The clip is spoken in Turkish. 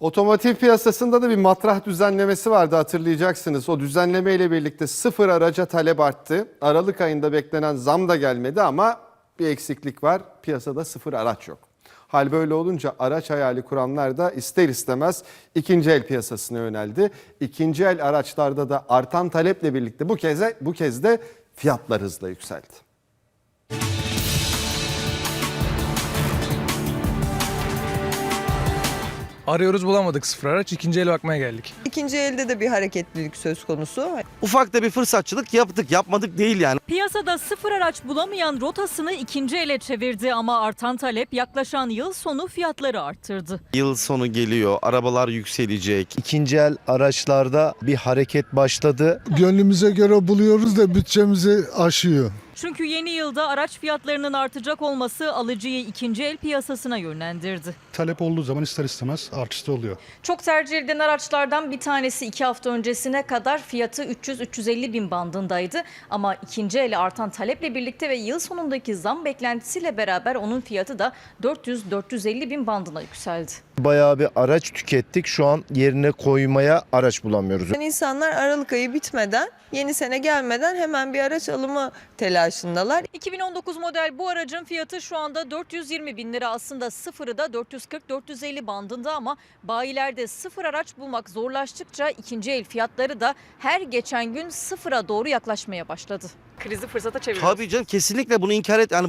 Otomotiv piyasasında da bir matrah düzenlemesi vardı hatırlayacaksınız. O düzenleme ile birlikte sıfır araca talep arttı. Aralık ayında beklenen zam da gelmedi ama bir eksiklik var. Piyasada sıfır araç yok. Hal böyle olunca araç hayali kuranlar da ister istemez ikinci el piyasasına yöneldi. İkinci el araçlarda da artan taleple birlikte bu kez bu kez de fiyatlar hızla yükseldi. Arıyoruz bulamadık sıfır araç. ikinci el bakmaya geldik. İkinci elde de bir hareketlilik söz konusu. Ufak da bir fırsatçılık yaptık. Yapmadık değil yani. Piyasada sıfır araç bulamayan rotasını ikinci ele çevirdi ama artan talep yaklaşan yıl sonu fiyatları arttırdı. Yıl sonu geliyor. Arabalar yükselecek. İkinci el araçlarda bir hareket başladı. Gönlümüze göre buluyoruz da bütçemizi aşıyor. Çünkü yeni yılda araç fiyatlarının artacak olması alıcıyı ikinci el piyasasına yönlendirdi. talep olduğu zaman ister istemez artışta oluyor. Çok tercih edilen araçlardan bir tanesi iki hafta öncesine kadar fiyatı 300-350 bin bandındaydı. Ama ikinci ele artan taleple birlikte ve yıl sonundaki zam beklentisiyle beraber onun fiyatı da 400-450 bin bandına yükseldi. Bayağı bir araç tükettik. Şu an yerine koymaya araç bulamıyoruz. Yani insanlar Aralık ayı bitmeden, yeni sene gelmeden hemen bir araç alımı telaşındalar. 2019 model bu aracın fiyatı şu anda 420 bin lira aslında sıfırı da 440-450 bandında ama bayilerde sıfır araç bulmak zorlaştıkça ikinci el fiyatları da her geçen gün sıfıra doğru yaklaşmaya başladı. Krizi fırsata çeviriyoruz. Tabii canım kesinlikle bunu inkar et. Yani